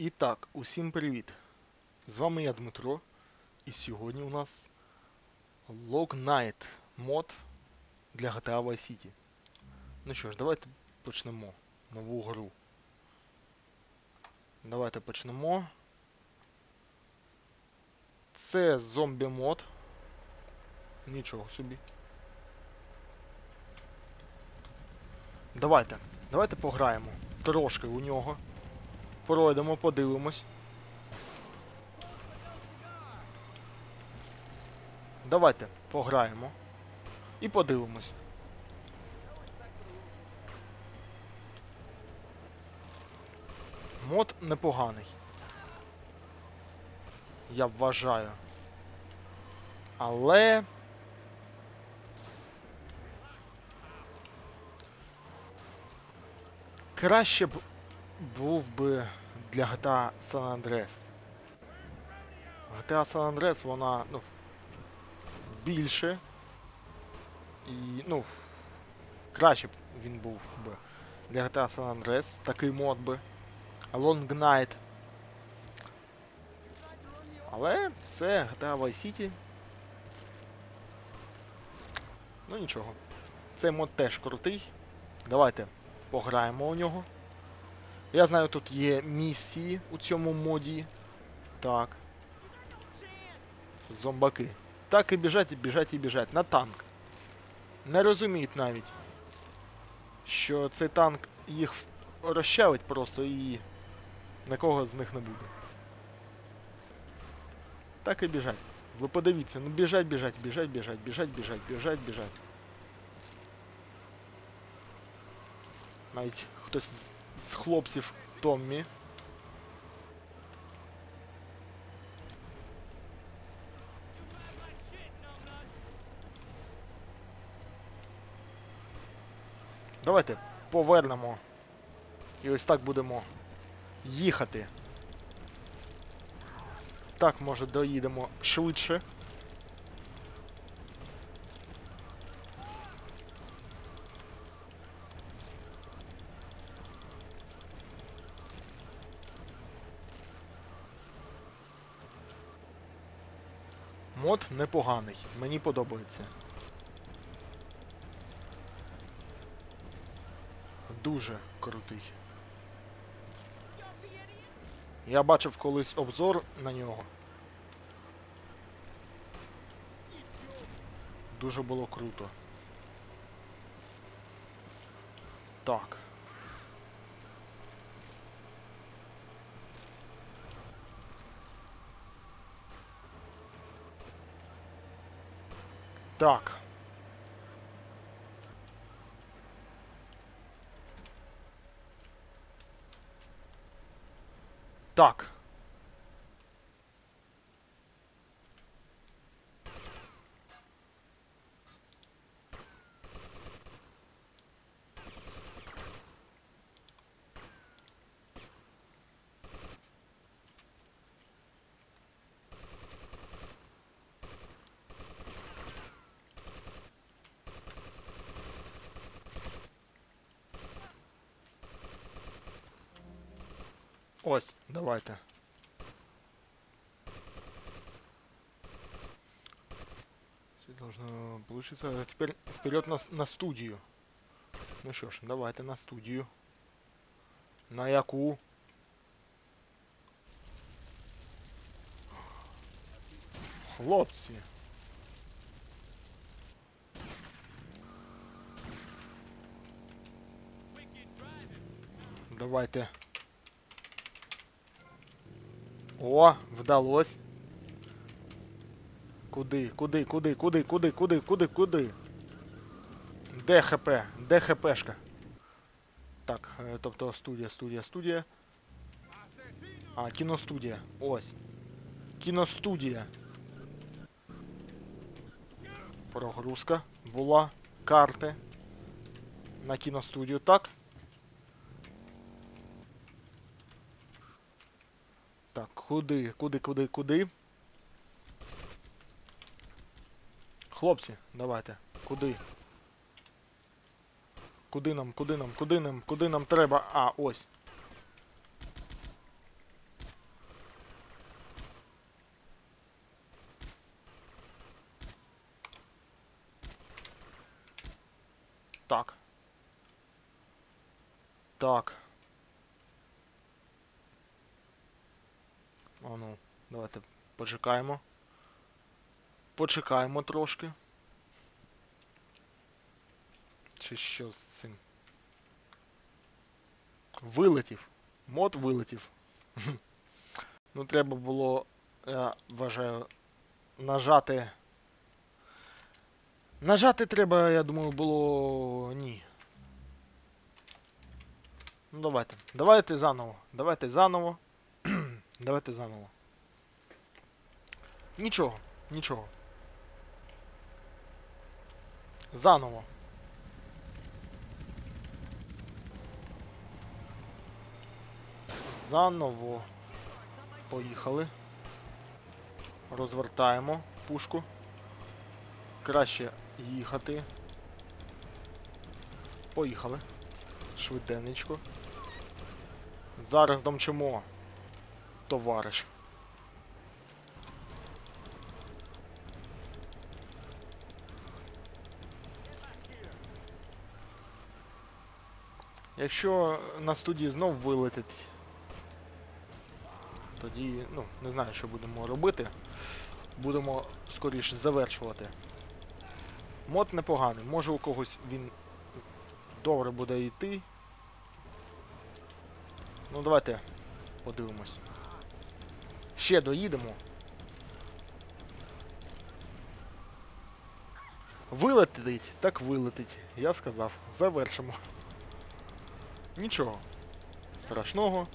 І так, усім привіт! З вами я Дмитро, і сьогодні у нас Log Night мод для GTA Vice City. Ну що ж, давайте почнемо нову гру. Давайте почнемо. Це зомбі мод. Нічого собі. Давайте. Давайте пограємо. Трошки у нього. Пройдемо, подивимось. Давайте пограємо. І подивимось. Мод непоганий. Я вважаю. Але. Краще б був би для GTA San Andreas. GTA San Andreas, вона, ну, більше. І, ну, краще б він був би для GTA San Andreas, такий мод би. Long Night. Але це GTA Vice City. Ну нічого. Цей мод теж крутий. Давайте пограємо у нього. Я знаю, тут є місії у цьому моді. Так. Зомбаки. Так і біжать, і біжать, і біжать. На танк. Не розуміють навіть, що цей танк їх розчавить просто і нікого з них не буде. Так і біжать. Ви подивіться, ну біжать, біжать, біжать, біжать, біжать, біжать, біжать, біжать. Навіть хтось з, хлопців Томмі. Давайте повернемо. І ось так будемо їхати. Так, може, доїдемо швидше. Мод непоганий, мені подобається. Дуже крутий. Я бачив колись обзор на нього. Дуже було круто. Так. Так. Так. Ось, давайте. Все должно получиться. Теперь вперед на, на студию. Ну що ж, давайте на студію. На яку? Хлопці. Давайте. О, вдалось. Куди, куди, куди, куди, куди, куди, куди, куди? Де ХП? Де ХПшка? Так, е, тобто студія, студія, студія. А, кіностудія. Ось. Кіностудія. Прогрузка була. Карти. На кіностудію, так? Так, куди, куди, куди, куди? Хлопці, давайте. Куди? Куди нам, куди нам, куди нам, куди нам треба? А, ось. Так. Так. А ну, давайте почекаємо. Почекаємо трошки. Чи що з цим? Вилетів. Мод вилетів. ну, треба було, я вважаю, нажати. Нажати треба, я думаю, було. Ні. Ну давайте. Давайте заново. Давайте заново. Давайте заново. Нічого, нічого. Заново. Заново. Поїхали. Розвертаємо пушку. Краще їхати. Поїхали. Швиденечко. Зараз домчимо, товариш. Якщо на студії знов вилетить, тоді, ну, не знаю, що будемо робити. Будемо скоріше завершувати. Мод непоганий, може у когось він добре буде йти. Ну давайте подивимось. Ще доїдемо. Вилетить, так вилетить. Я сказав. Завершимо. Нічого. Страшного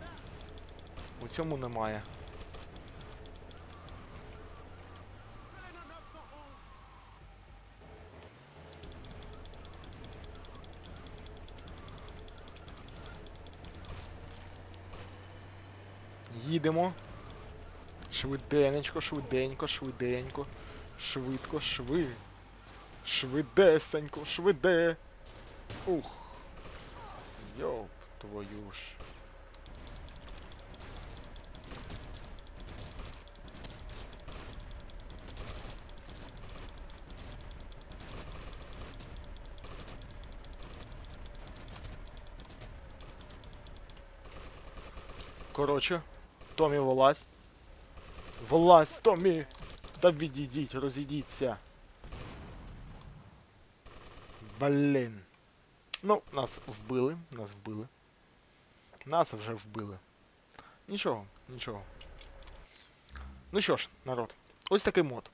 у цьому немає. Їдемо. Швиденечко, швиденько, швиденько. Швидко, шви. Швидесенько, швиде. Ух. Йоп, твою ж. Коротше, Томі волазь. Волазь, Томі! Та відійдіть, розійдіться. Блін. Ну, нас вбили, нас вбили. Нас вже вбили. Нічого, нічого. Ну що ж, народ, ось такий мод.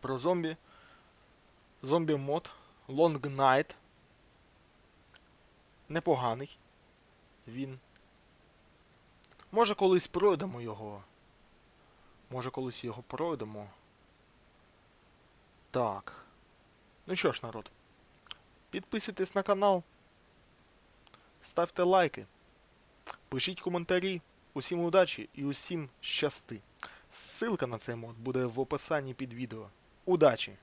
Про зомбі. Зомбі мод. Long Night. Непоганий. Він. Може колись пройдемо його. Може колись його пройдемо. Так. Ну що ж, народ. Підписуйтесь на канал. Ставте лайки. Пишіть коментарі. Усім удачі і усім щасти. Ссылка на цей мод буде в описанні під відео. Удачі!